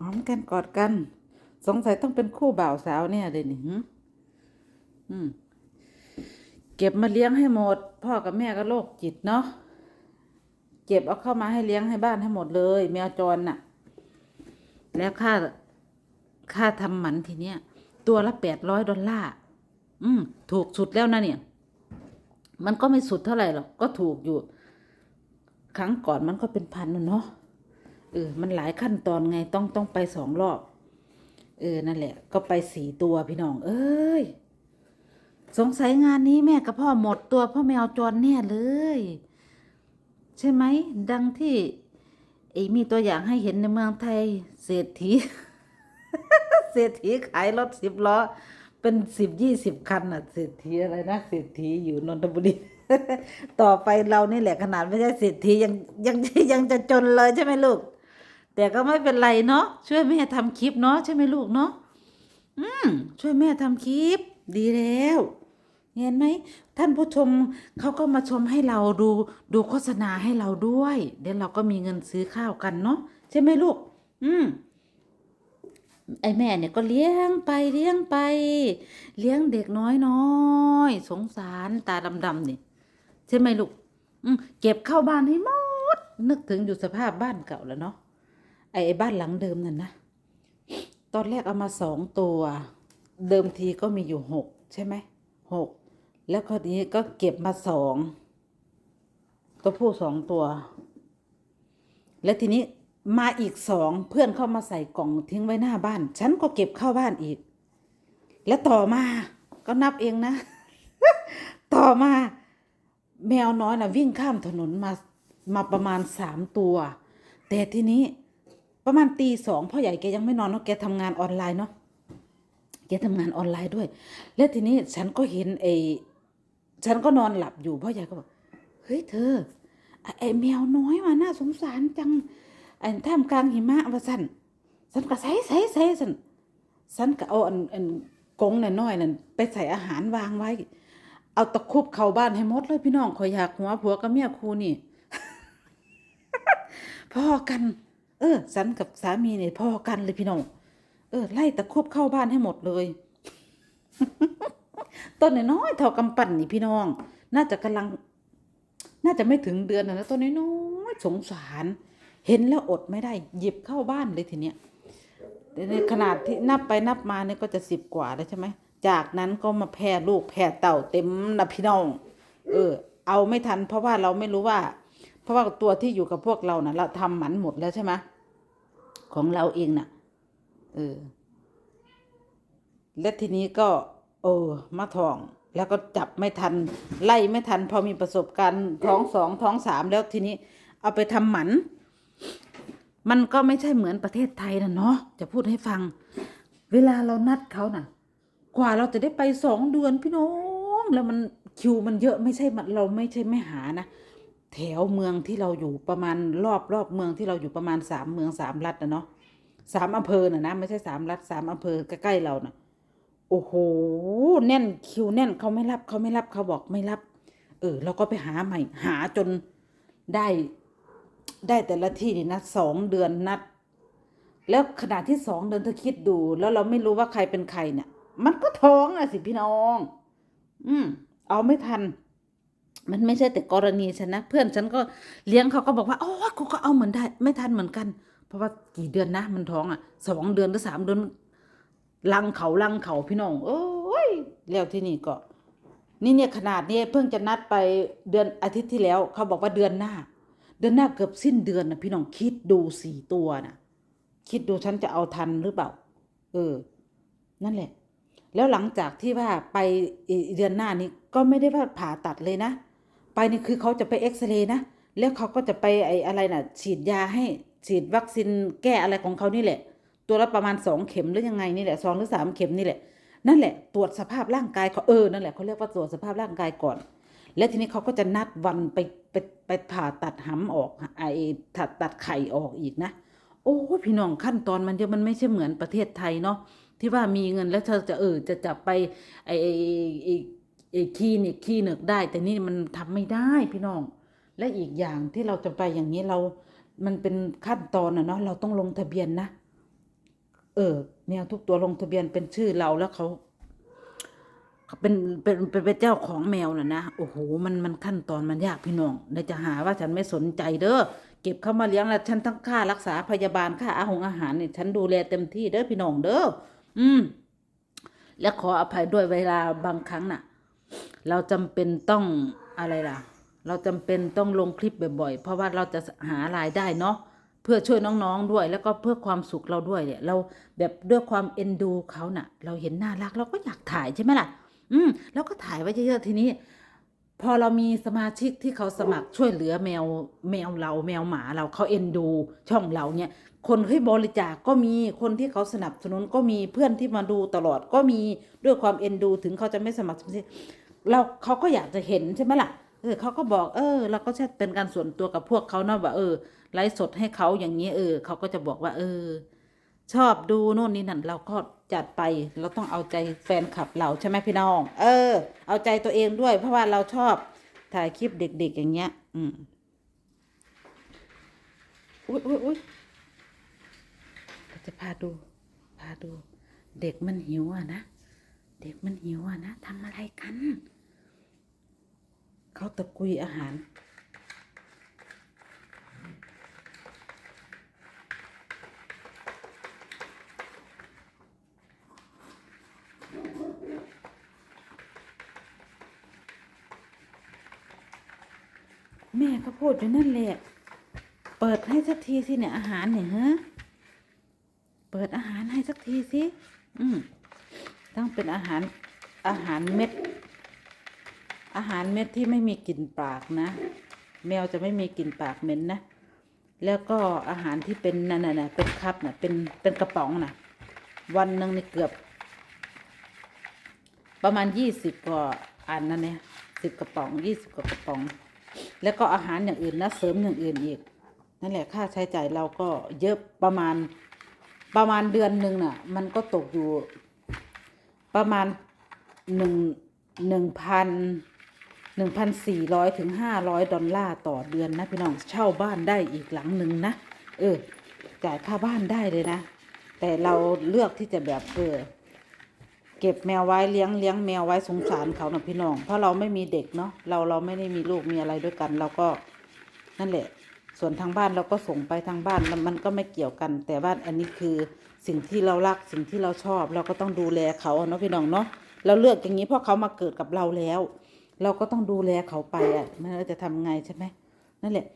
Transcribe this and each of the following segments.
หอมกันกอดกัน สงสัยต้องเป็นคู่บ่าวสาวเนี่ยเลยนี่อืมเก็บมาเลี้ยงให้หมด พ่อกับแม่ก็โรคจิตเนาะเก็บเอาเข้ามาให้เลี้ยงให้บ้านให้หมดเลย แมวจรน่ะ แล้วค่าค่าทำหมันทีเนี้ย ตัวละแปดร้อยดอลลาร์อืม ถูกสุดแล้วนะเนี่ย มันก็ไม่สุดเท่าไหร่หรอก ก็ถูกอยู่ ครั้งก่อนมันก็เป็นพันน่ะเนาะ เออ มันหลายขั้นตอนไงต้องต้องไปสองรอบ เออ นั่นแหละ ก็ไปสี่ตัวพี่น้อง เอ้ย สงสัยงานนี้แม่กับพ่อหมดตัวพ่อแมวจรแน่เลย ใช่ไหม ดังที่ไอ้มีตัวอย่างให้เห็นในเมืองไทย เศรษฐี เศรษฐีขายรถสิบล้อ เป็นสิบยี่สิบคันอะ เศรษฐีอะไรนะ เศรษฐีอยู่นนทบุรีต่อไปเรานี่แหละขนาดไม่ใช่เศรษฐียังยังยังจะจนเลยใช่ไหมลูก แต่ก็ไม่เป็นไรเนาะช่วยแม่ทำคลิปเนาะใช่ไหมลูกเนาะอืมช่วยแม่ทำคลิป ดีแล้วเห็นไหมท่านผู้ชมเขาก็มาชมให้เราดูดูโฆษณาให้เราด้วย เดี๋ยวเราก็มีเงินซื้อข้าวกันเนาะใช่ไหมลูก อืมไอแม่เนี่ยก็เลี้ยงไปเลี้ยงไป เลี้ยงเด็กน้อยน้อยสงสารตาดำๆนี่ใช่ไหมลูก อืมเก็บเข้าบ้านให้หมด นึกถึงอยู่สภาพบ้านเก่าแล้วเนาะ ไอ้บ้านหลังเดิมนั่นนะ ตอนแรกเอามาสองตัว เดิมทีก็มีอยู่หกใช่ไหมหกแล้วก็นี้ก็เก็บมาสองตัวผู้สองตัว แล้วทีนี้มาอีกสองเพื่อนเข้ามาใส่กล่องทิ้งไว้หน้าบ้าน ฉันก็เก็บเข้าบ้านอีก แล้วต่อมาก็นับเองนะ ต่อมา แมวน้อยนะวิ่งข้ามถนนมามาประมาณสามตัว แต่ทีนี้ ประมาณตีสองพ่อใหญ่แกยังไม่นอนเนาะแกทำงานออนไลน์เนาะแกทำงานออนไลน์ด้วย แล้วทีนี้ฉันก็เห็นไอ้ฉันก็นอนหลับอยู่พ่อใหญ่ก็บอกเฮ้ยเธอไอ้แมวน้อยมาน่าสงสารจังไอ้ท่ามกลางหิมะว่าสั่นฉันก็ใส่ใส่ใส่สั่นฉันก็เอาอันอันกรงน่ะน้อยนั่นไปใส่อาหารวางไว้ เอาตะคุบเข้าบ้านให้หมดเลยพี่น้องขอยอยากหัวผัวกับเมียครูนี่พ่อกัน เออฉันกับสามีเนี่ยพอกันเลยพี่น้องเออ ไล่ตะคุบเข้าบ้านให้หมดเลยต้นน้อยเท่ากำปั้นนี่พี่น้อง น่าจะกำลัง น่าจะไม่ถึงเดือนนะต้นน้อยสงสาร เห็นแล้วอดไม่ได้ หยิบเข้าบ้านเลยทีเนี้ยในขนาดที่นับไปนับมาเนี่ยก็จะสิบกว่าแล้วใช่ไหมจากนั้นก็มาแพร่ลูกแพร่เต่าเต็มนะพี่น้อง เออ เอาไม่ทันเพราะว่าเราไม่รู้ว่า เพราะว่าตัวที่อยู่กับพวกเรานะ่ะ เราทำหมันหมดแล้วใช่ไหมของเราเองน่ะเออและทีนี้ก็ เออมาท้อง แล้วก็จับไม่ทัน ไล่ไม่ทัน พอมีประสบการณ์ท้องสองท้องสามแล้วทีนี้ เอาไปทำหมัน มันก็ไม่ใช่เหมือนประเทศไทยนะเนาะจะพูดให้ฟัง เวลาเรานัดเขาน่ะ กว่าเราจะได้ไปสองเดือนพี่น้อง แล้วมันคิวมันเยอะไม่ใช่มันเราไม่ใช่ไม่หานะ แถวเมืองที่เราอยู่ประมาณรอบรอบเมืองที่เราอยู่ประมาณสามเมืองสามรัฐนะเนาะสามอำเภอน่ะนะไม่ใช่สามรัฐสามอำเภอใกล้ๆเราน่ะโอ้โหแน่นคิวแน่นเขาไม่รับเขาไม่รับเขาบอกไม่รับ เออเราก็ไปหาใหม่ หาจนได้ได้แต่ละที่นี่นะสองเดือนนัด แล้วขณะที่สองเดือนเธอคิดดู แล้วเราไม่รู้ว่าใครเป็นใครเนี่ย มันก็ท้องอะสิพี่น้อง อืมเอาไม่ทัน มันไม่ใช่แต่กรณีฉันนะ เพื่อนฉันก็เลี้ยงเขาก็บอกว่าโอ้กูก็เอาเหมือนได้ ไม่ทันเหมือนกัน เพราะว่ากี่เดือนนะ มันท้องอะสองเดือนหรือสามเดือนลังเขาลังเขาพี่น้องเอ้ยแล้วที่นี่ก็ นี่เนี่ยขนาดนี้เพิ่งจะนัดไปเดือนอาทิตย์ที่แล้ว เขาบอกว่าเดือนหน้า เดือนหน้าเกือบสิ้นเดือนนะพี่น้องคิดดูสี่ตัวนะคิดดูฉันจะเอาทันหรือเปล่า เออ นั่นแหละ แล้วหลังจากที่ว่าไปเดือนหน้านี้ก็ไม่ได้ว่าผ่าตัดเลยนะ ไปนี่คือเขาจะไปเอ็กซเรย์นะ แล้วเขาก็จะไปไอ้อะไรน่ะ ฉีดยาให้ฉีดวัคซีนแก้อะไรของเขานี่แหละ ตัวละประมาณสองเข็มหรือยังไงนี่แหละสองหรือสามเข็มนี่แหละ นั่นแหละตรวจสภาพร่างกายเขาเออ นั่นแหละเขาเรียกว่าตรวจสภาพร่างกายก่อน แล้วทีนี้เขาก็จะนัดวันไปไปไปผ่าตัดหำออกไอ้ตัดตัดไข่ออกอีกนะ โอ้พี่น้องขั้นตอนมันเยอะมันไม่ใช่เหมือนประเทศไทยเนาะ ที่ว่ามีเงินแล้วเธอจะเออจะจับไปไอไอไอไอ้คลินิกคลินิกได้ แต่นี่มันทำไม่ได้พี่น้อง และอีกอย่างที่เราจะไปอย่างนี้เรา มันเป็นขั้นตอนอะเนาะเราต้องลงทะเบียนนะ เออแมวทุกตัวลงทะเบียนเป็นชื่อเราแล้วเขาเขาเป็นเป็นเป็นเป็นเจ้าของแมวน่ะนะโอ้โหมันมันขั้นตอนมันยากพี่น้องในจะหาว่าฉันไม่สนใจเด้อเก็บเข้ามาเลี้ยงแล้วฉันทั้งค่ารักษาพยาบาลค่าอาหงอาหารเนี่ยฉันดูแลเต็มที่เด้อพี่น้องเด้อ อืม และขออภัยด้วยเวลาบางครั้งน่ะ เราจำเป็นต้องอะไรล่ะ เราจำเป็นต้องลงคลิปบ่อยๆ เพราะว่าเราจะหารายได้เนาะเพื่อช่วยน้องๆด้วย แล้วก็เพื่อความสุขเราด้วยเนี่ย เราแบบด้วยความเอ็นดูเขาน่ะ เราเห็นน่ารักเราก็อยากถ่ายใช่ไหมล่ะ อืมแล้วก็ถ่ายไว้เยอะๆทีนี้ พอเรามีสมาชิกที่เขาสมัครช่วยเหลือแมวแมวเราแมวหมาเราเขาเอ็นดูช่องเราเนี่ย คนที่บริจาคก็มีคนที่เขาสนับสนุนก็มีเพื่อนที่มาดูตลอดก็มีด้วยความเอ็นดู ถึงเขาจะไม่สมัครสมาชิกเราเขาก็อยากจะเห็นใช่ไหมล่ะเออเขาก็บอกเออเราก็แค่เป็นการส่วนตัวกับพวกเขาเนาะว่าเออไลฟ์สดให้เขาอย่างนี้เออเขาก็จะบอกว่า เออ ชอบดูโน่นนี่นั่นเราก็จัดไปเราต้องเอาใจแฟนคลับเราใช่ไหมพี่น้อง เออ เอาใจตัวเองด้วย เพราะว่าเราชอบถ่ายคลิปเด็ก ๆ อย่างเงี้ย อืมอุ้ยอุ้ยอุ้ย จะพาดู พาดู เด็กมันหิวอะนะ เด็กมันหิวอะนะทำอะไรกัน เขาตะกุยอาหาร แม่ก็พูดอยู่นั่นแหละ เปิดให้สักทีสิเนี่ยอาหารเนี่ยฮะ เปิดอาหารให้สักทีสิอืมต้องเป็นอาหารอาหารเม็ด อาหารเม็ดที่ไม่มีกลิ่นปากนะ แมวจะไม่มีกลิ่นปากเหม็นนะ แล้วก็อาหารที่เป็นนั่นน่ะเป็นคัพน่ะเป็นเป็นกระป๋องน่ะ วันหนึ่งนี่เกือบ ประมาณยี่สิบกว่าอันนั่นเนี่ยสิบกระป๋องยี่สิบกว่ากระป๋อง แล้วก็อาหารอย่างอื่นนะเสริมอย่างอื่นอีก นั่นแหละค่าใช้จ่ายเราก็เยอะประมาณ ประมาณเดือนหนึ่งน่ะ มันก็ตกอยู่ประมาณหนึ่งหนึ่งพันหนึ่งพันสี่ร้อยถึงห้าร้อยดอลลาร์ต่อเดือนนะพี่น้องเช่าบ้านได้อีกหลังหนึ่งนะเออจ่ายค่าบ้านได้เลยนะ แต่เราเลือกที่จะแบบเออเก็บแมวไว้เลี้ยงเลี้ยงแมวไว้สงสารเขานะพี่น้อง เพราะเราไม่มีเด็กเนาะเราเราไม่ได้มีลูกมีอะไรด้วยกัน เราก็นั่นแหละ ส่วนทางบ้านเราก็ส่งไปทางบ้านมันก็ไม่เกี่ยวกัน แต่ว่าอันนี้คือสิ่งที่เรารักสิ่งที่เราชอบ เราก็ต้องดูแลเขาเนาะพี่น้องเนาะเราเลือกอย่างนี้เพราะเขามาเกิดกับเราแล้ว เราก็ต้องดูแลเขาไปอะไม่ว่าจะทำไงใช่ไหมนั่นแหละ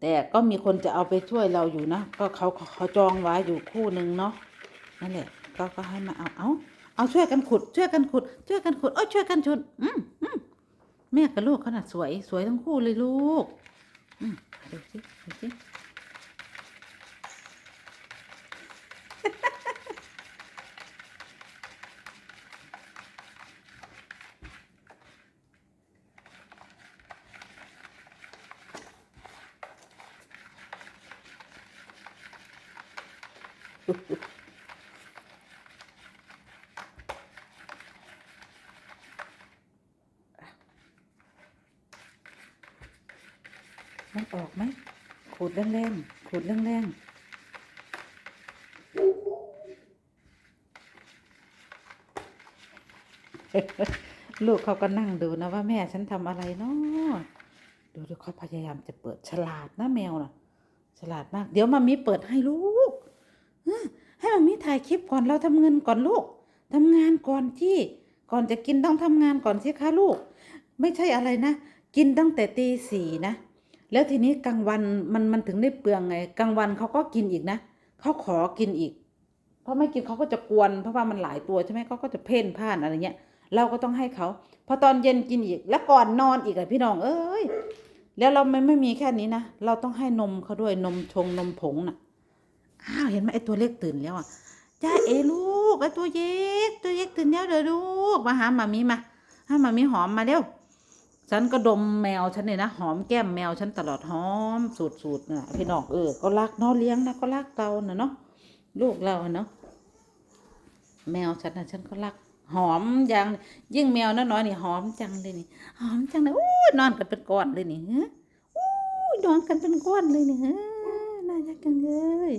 แต่ก็มีคนจะเอาไปช่วยเราอยู่นะก็เขาเขาจองไว้อยู่คู่หนึ่งเนาะนั่นแหละ ก็ก็ให้มาเอาเอาเอาช่วยกันขุด ช่วยกันขุด ช่วยกันขุดเอ้ช่วยกันชุดอืมอืมแม่กับลูกขนาดสวย สวยทั้งคู่เลยลูก อืมดูสิดูสิ ออกไหมขูดแรงๆขูดแรงๆลูกเขาก็นั่งดูนะว่าแม่ฉันทำอะไรเนาะดูดูเขาพยายามจะเปิดฉลาดนะแมวน่ะ ฉลาดมาก เดี๋ยวมามีเปิดให้ลูกให้มามีถ่ายคลิปก่อนเราทำเงินก่อนลูกทำงานก่อนที่ก่อนจะกินต้องทำงานก่อนสิคะลูก ไม่ใช่อะไรนะ กินตั้งแต่ตีสี่นะ แล้วทีนี้กลางวันมันมันถึงได้เปลืองไงกลางวันเขาก็กินอีกนะเขาขอกินอีก เพราะไม่กินเขาก็จะกวน เพราะว่ามันหลายตัวใช่ไหมเขาก็จะเพ่นพ่านอะไรเงี้ย เราก็ต้องให้เขาพอตอนเย็นกินอีก แล้วก่อนนอนอีกอะพี่น้องเอ้ยแล้วเราไม่ไม่มีแค่นี้นะเราต้องให้นมเขาด้วยนมชงนมผงน่ะอ้าวเห็นไหมไอตัวเล็กตื่นแล้วอะจ้าเอลูกไอตัวเย็กตัวเย็กตื่นแล้วเดี๋ยวลูกมาหาหมามีมาให้หมามีหอมมาเร็ว ฉันก็ดมแมวฉันเนี่ยนะหอมแก้มแมวฉันตลอดหอมสูดสูดน่ะพี่น้องเออก็รักเนาะเลี้ยงนะก็รักเรานะเนาะลูกเราเนาะแมวฉันนะฉันก็รัก หอมอย่างยิ่งแมวน้อยๆนี่หอมจังเลยนี่หอมจังเลยอู้นอนกันเป็นก้อนเลยนี่ฮะอู้นอนกันเป็นก้อนเลยนี่ฮะน่ารักจังเลย